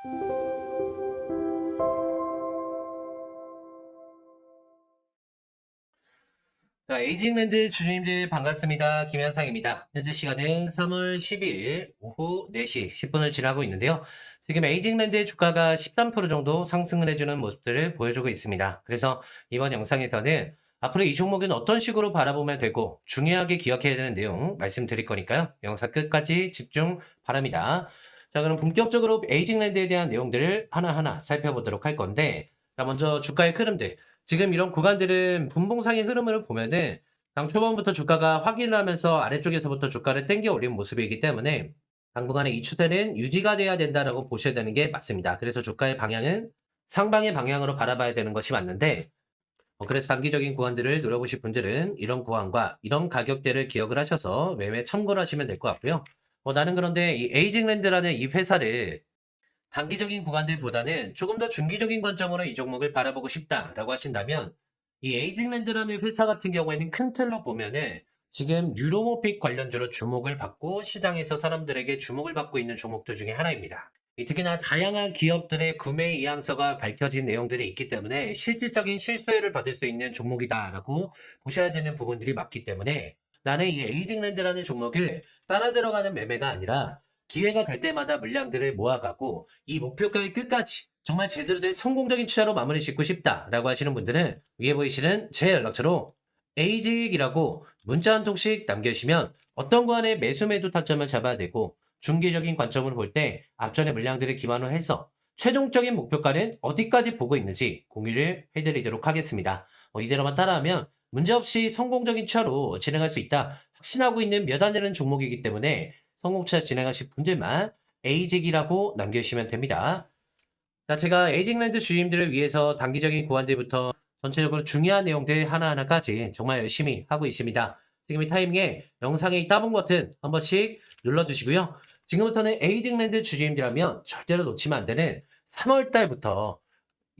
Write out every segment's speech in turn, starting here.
자, 에이징랜드 주주님들 반갑습니다. 김현상입니다. 현재 시간은 3월 12일 오후 4시 10분을 지나고 있는데요. 지금 에이징랜드의 주가가 13% 정도 상승을 해주는 모습들을 보여주고 있습니다. 그래서 이번 영상에서는 앞으로 이 종목은 어떤 식으로 바라보면 되고 중요하게 기억해야 되는 내용 말씀드릴 거니까요. 영상 끝까지 집중 바랍니다. 자, 그럼 본격적으로 에이징랜드에 대한 내용들을 하나하나 살펴보도록 할 건데, 자, 먼저 주가의 흐름들. 지금 이런 구간들은 분봉상의 흐름을 보면은 당 초반부터 주가가 확인을 하면서 아래쪽에서부터 주가를 땡겨 올린 모습이기 때문에 당분간의 이 추세는 유지가 돼야 된다라고 보셔야 되는 게 맞습니다. 그래서 주가의 방향은 상방의 방향으로 바라봐야 되는 것이 맞는데 어, 그래서 단기적인 구간들을 노려보실 분들은 이런 구간과 이런 가격대를 기억을 하셔서 매매 참고를 하시면 될 것 같고요. 어, 나는 그런데 이 에이징랜드라는 이 회사를 단기적인 구간들보다는 조금 더 중기적인 관점으로 이 종목을 바라보고 싶다라고 하신다면 이 에이징랜드라는 회사 같은 경우에는 큰 틀로 보면은 지금 뉴로모픽 관련주로 주목을 받고 시장에서 사람들에게 주목을 받고 있는 종목들 중에 하나입니다. 이 특히나 다양한 기업들의 구매 이항서가 밝혀진 내용들이 있기 때문에 실질적인 실수혜를 받을 수 있는 종목이다라고 보셔야 되는 부분들이 많기 때문에 나는 이 에이징랜드라는 종목을 따라 들어가는 매매가 아니라 기회가 될 때마다 물량들을 모아가고 이 목표가의 끝까지 정말 제대로 된 성공적인 투자로 마무리 짓고 싶다라고 하시는 분들은 위에 보이시는 제 연락처로 에이직이라고 문자 한 통씩 남겨주시면 어떤 구간의 매수 매도 타점을 잡아야 되고 중기적인 관점으로 볼 때 앞전의 물량들을 기반으로 해서 최종적인 목표가는 어디까지 보고 있는지 공유를 해드리도록 하겠습니다. 어, 이대로만 따라하면 문제없이 성공적인 투자로 진행할 수 있다 확신하고 있는 몇 안 되는 종목이기 때문에 성공 투자 진행하실 분들만 에이직이라고 남겨주시면 됩니다. 자, 제가 에이직랜드 주임들을 위해서 단기적인 구간들부터 전체적으로 중요한 내용들 하나하나까지 정말 열심히 하고 있습니다. 지금 이 타이밍에 영상의 이 따봉 버튼 한 번씩 눌러주시고요. 지금부터는 에이징랜드 주주님들이라면 절대로 놓치면 안 되는 3월달부터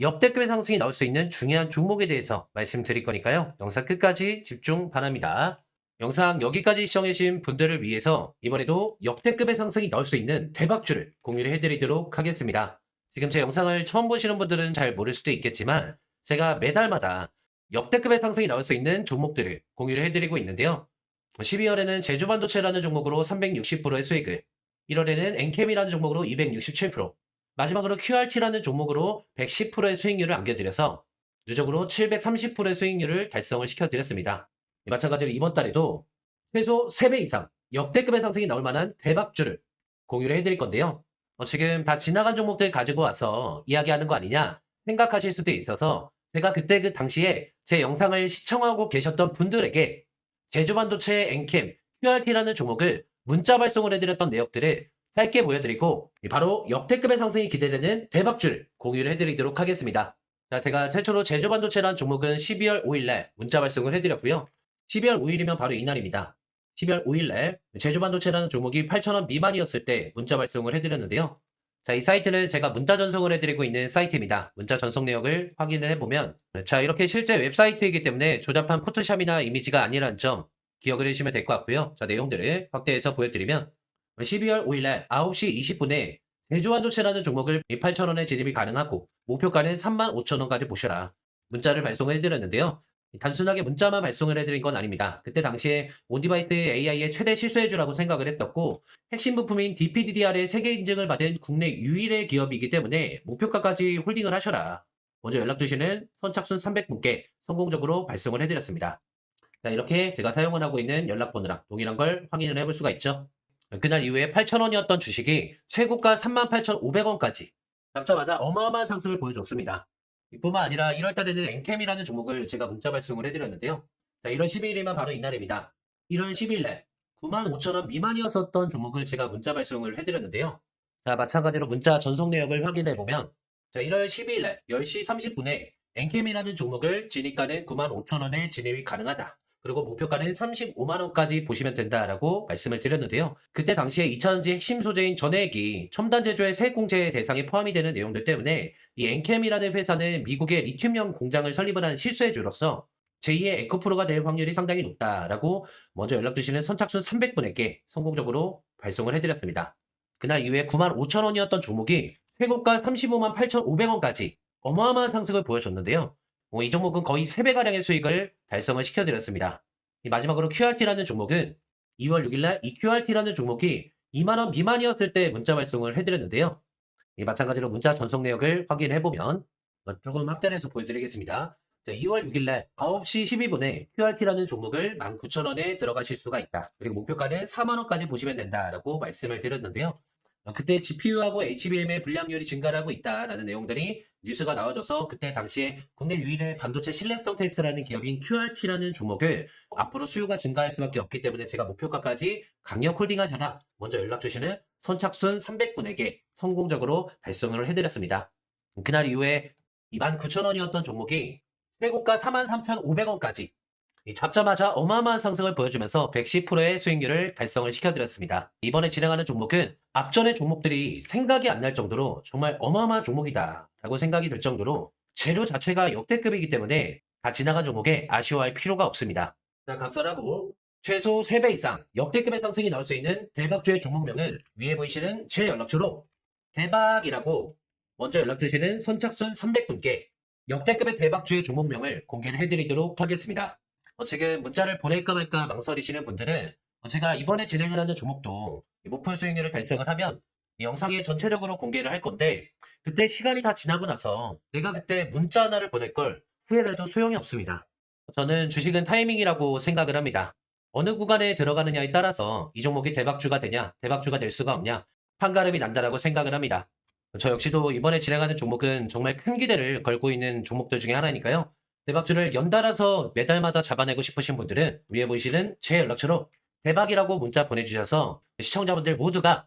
역대급의 상승이 나올 수 있는 중요한 종목에 대해서 말씀드릴 거니까요. 영상 끝까지 집중 바랍니다. 영상 여기까지 시청해주신 분들을 위해서 이번에도 역대급의 상승이 나올 수 있는 대박주를 공유를 해드리도록 하겠습니다. 지금 제 영상을 처음 보시는 분들은 잘 모를 수도 있겠지만 제가 매달마다 역대급의 상승이 나올 수 있는 종목들을 공유를 해드리고 있는데요. 12월에는 제주반도체라는 종목으로 360%의 수익을, 1월에는 엔캠이라는 종목으로 267%, 마지막으로 QRT라는 종목으로 110%의 수익률을 안겨드려서 누적으로 730%의 수익률을 달성을 시켜드렸습니다. 마찬가지로 이번 달에도 최소 3배 이상 역대급의 상승이 나올 만한 대박주를 공유를 해드릴 건데요. 어, 지금 다 지나간 종목들 가지고 와서 이야기하는 거 아니냐 생각하실 수도 있어서 제가 그때 그 당시에 제 영상을 시청하고 계셨던 분들에게 제주반도체 엔캠 QRT라는 종목을 문자 발송을 해드렸던 내역들을 짧게 보여드리고 바로 역대급의 상승이 기대되는 대박주를 공유를 해드리도록 하겠습니다. 자, 제가 최초로 제주반도체라는 종목은 12월 5일날 문자 발송을 해드렸고요. 12월 5일이면 바로 이날입니다. 12월 5일날 제주반도체라는 종목이 8,000원 미만이었을 때 문자 발송을 해드렸는데요. 자, 이 사이트는 제가 문자 전송을 해드리고 있는 사이트입니다. 문자 전송 내역을 확인을 해보면 자, 이렇게 실제 웹사이트이기 때문에 조잡한 포토샵이나 이미지가 아니라는 점 기억을 해주시면 될 것 같고요. 자, 내용들을 확대해서 보여드리면 12월 5일날 9시 20분에 제주반도체라는 종목을 8,000원에 진입이 가능하고 목표가는 35,000원까지 보셔라. 문자를 발송을 해드렸는데요. 단순하게 문자만 발송을 해드린 건 아닙니다. 그때 당시에 온디바이스 AI의 최대 실수해주라고 생각을 했었고 핵심 부품인 DPDDR의 세계 인증을 받은 국내 유일의 기업이기 때문에 목표가까지 홀딩을 하셔라. 먼저 연락 주시는 선착순 300분께 성공적으로 발송을 해드렸습니다. 자, 이렇게 제가 사용을 하고 있는 연락번호랑 동일한 걸 확인을 해볼 수가 있죠. 그날 이후에 8,000원이었던 주식이 최고가 38,500원까지 잡자마자 어마어마한 상승을 보여줬습니다. 이뿐만 아니라 1월달에는 엔캠이라는 종목을 제가 문자 발송을 해드렸는데요. 자, 1월 12일이면 바로 이날입니다. 1월 10일날 95,000원 미만이었었던 종목을 제가 문자 발송을 해드렸는데요. 자, 마찬가지로 문자 전송 내역을 확인해보면 자, 1월 12일날 10시 30분에 엔캠이라는 종목을 진입가는 95,000원에 진입이 가능하다. 그리고 목표 가는 35만 원까지 보시면 된다라고 말씀을 드렸는데요. 그때 당시에 2차전지 핵심 소재인 전해액이 첨단 제조의 세액 공제 대상에 포함이 되는 내용들 때문에 이 엔캠이라는 회사는 미국의 리튬형 공장을 설립을 한 실수해주로서 제2의 에코프로가 될 확률이 상당히 높다라고 먼저 연락 주시는 선착순 300분에게 성공적으로 발송을 해드렸습니다. 그날 이후에 95,000원이었던 종목이 최고가 35만 8,500원까지 어마어마한 상승을 보여줬는데요. 어, 이 종목은 거의 3배가량의 수익을 달성을 시켜드렸습니다. 이 마지막으로 QRT라는 종목은 2월 6일날 이 QRT라는 종목이 2만원 미만이었을 때 문자 발송을 해드렸는데요. 이 마찬가지로 문자 전송 내역을 확인해보면 어, 조금 확대를 해서 보여드리겠습니다. 자, 2월 6일날 9시 12분에 QRT라는 종목을 19,000원에 들어가실 수가 있다. 그리고 목표가는 4만원까지 보시면 된다라고 말씀을 드렸는데요. 어, 그때 GPU하고 HBM의 불량률이 증가하고 있다라는 내용들이 뉴스가 나와줘서 그때 당시에 국내 유일의 반도체 신뢰성 테스트라는 기업인 QRT라는 종목을 앞으로 수요가 증가할 수밖에 없기 때문에 제가 목표가까지 강력 홀딩하셔라 먼저 연락 주시는 선착순 300분에게 성공적으로 발송을 해드렸습니다. 그날 이후에 29,000원이었던 종목이 최고가 43,500원까지 잡자마자 어마어마한 상승을 보여주면서 110%의 수익률을 달성을 시켜드렸습니다. 이번에 진행하는 종목은 앞전의 종목들이 생각이 안 날 정도로 정말 어마어마한 종목이다 라고 생각이 들 정도로 재료 자체가 역대급이기 때문에 다 지나간 종목에 아쉬워할 필요가 없습니다. 자, 각설하고 최소 3배 이상 역대급의 상승이 나올 수 있는 대박주의 종목명을 위에 보이시는 제 연락처로 대박이라고 먼저 연락 주시는 선착순 300분께 역대급의 대박주의 종목명을 공개를 해드리도록 하겠습니다. 어, 지금 문자를 보낼까 말까 망설이시는 분들은 어, 제가 이번에 진행을 하는 종목도 이 목표 수익률을 달성을 하면 이 영상에 전체적으로 공개를 할 건데 그때 시간이 다 지나고 나서 내가 그때 문자 하나를 보낼 걸 후회를 해도 소용이 없습니다. 저는 주식은 타이밍이라고 생각을 합니다. 어느 구간에 들어가느냐에 따라서 이 종목이 대박주가 되냐, 대박주가 될 수가 없냐, 판가름이 난다라고 생각을 합니다. 저 역시도 이번에 진행하는 종목은 정말 큰 기대를 걸고 있는 종목들 중에 하나니까요. 대박주를 연달아서 매달마다 잡아내고 싶으신 분들은 위에 보이시는 제 연락처로 대박이라고 문자 보내주셔서 시청자분들 모두가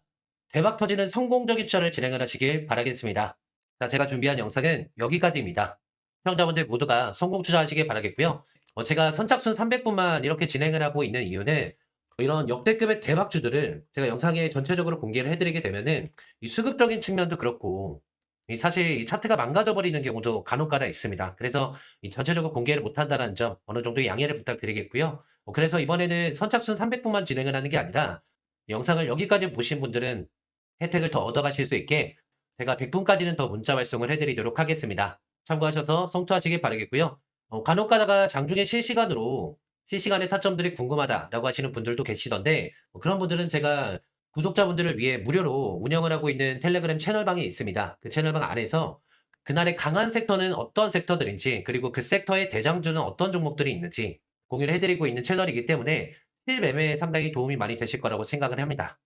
대박 터지는 성공적인 투자를 진행을 하시길 바라겠습니다. 자, 제가 준비한 영상은 여기까지입니다. 시청자분들 모두가 성공 투자하시길 바라겠고요. 어, 제가 선착순 300분만 이렇게 진행을 하고 있는 이유는 이런 역대급의 대박주들을 제가 영상에 전체적으로 공개를 해드리게 되면은 이 수급적인 측면도 그렇고 이 사실 이 차트가 망가져버리는 경우도 간혹가다 있습니다. 그래서 이 전체적으로 공개를 못한다는 점 어느 정도 양해를 부탁드리겠고요. 어, 그래서 이번에는 선착순 300분만 진행을 하는 게 아니라 영상을 여기까지 보신 분들은 혜택을 더 얻어가실 수 있게 제가 100분까지는 더 문자 발송을 해드리도록 하겠습니다. 참고하셔서 성투하시길 바라겠고요. 어, 간혹 가다가 장중에 실시간으로 실시간의 타점들이 궁금하다라고 하시는 분들도 계시던데 어, 그런 분들은 제가 구독자분들을 위해 무료로 운영을 하고 있는 텔레그램 채널방이 있습니다. 그 채널방 안에서 그날의 강한 섹터는 어떤 섹터들인지 그리고 그 섹터의 대장주는 어떤 종목들이 있는지 공유를 해드리고 있는 채널이기 때문에 실매매에 상당히 도움이 많이 되실 거라고 생각을 합니다.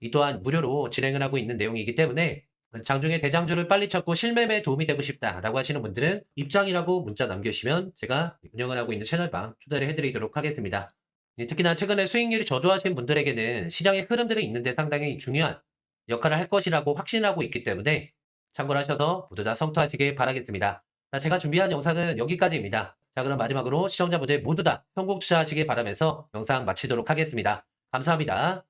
이 또한 무료로 진행을 하고 있는 내용이기 때문에 장중에 대장주를 빨리 찾고 실매매에 도움이 되고 싶다라고 하시는 분들은 입장이라고 문자 남겨주시면 제가 운영을 하고 있는 채널방 초대를 해드리도록 하겠습니다. 예, 특히나 최근에 수익률이 저조하신 분들에게는 시장의 흐름들이 있는데 상당히 중요한 역할을 할 것이라고 확신하고 있기 때문에 참고를 하셔서 모두 다 성투하시길 바라겠습니다. 자, 제가 준비한 영상은 여기까지입니다. 자, 그럼 마지막으로 시청자분들 모두 다 성공 투자하시길 바라면서 영상 마치도록 하겠습니다. 감사합니다.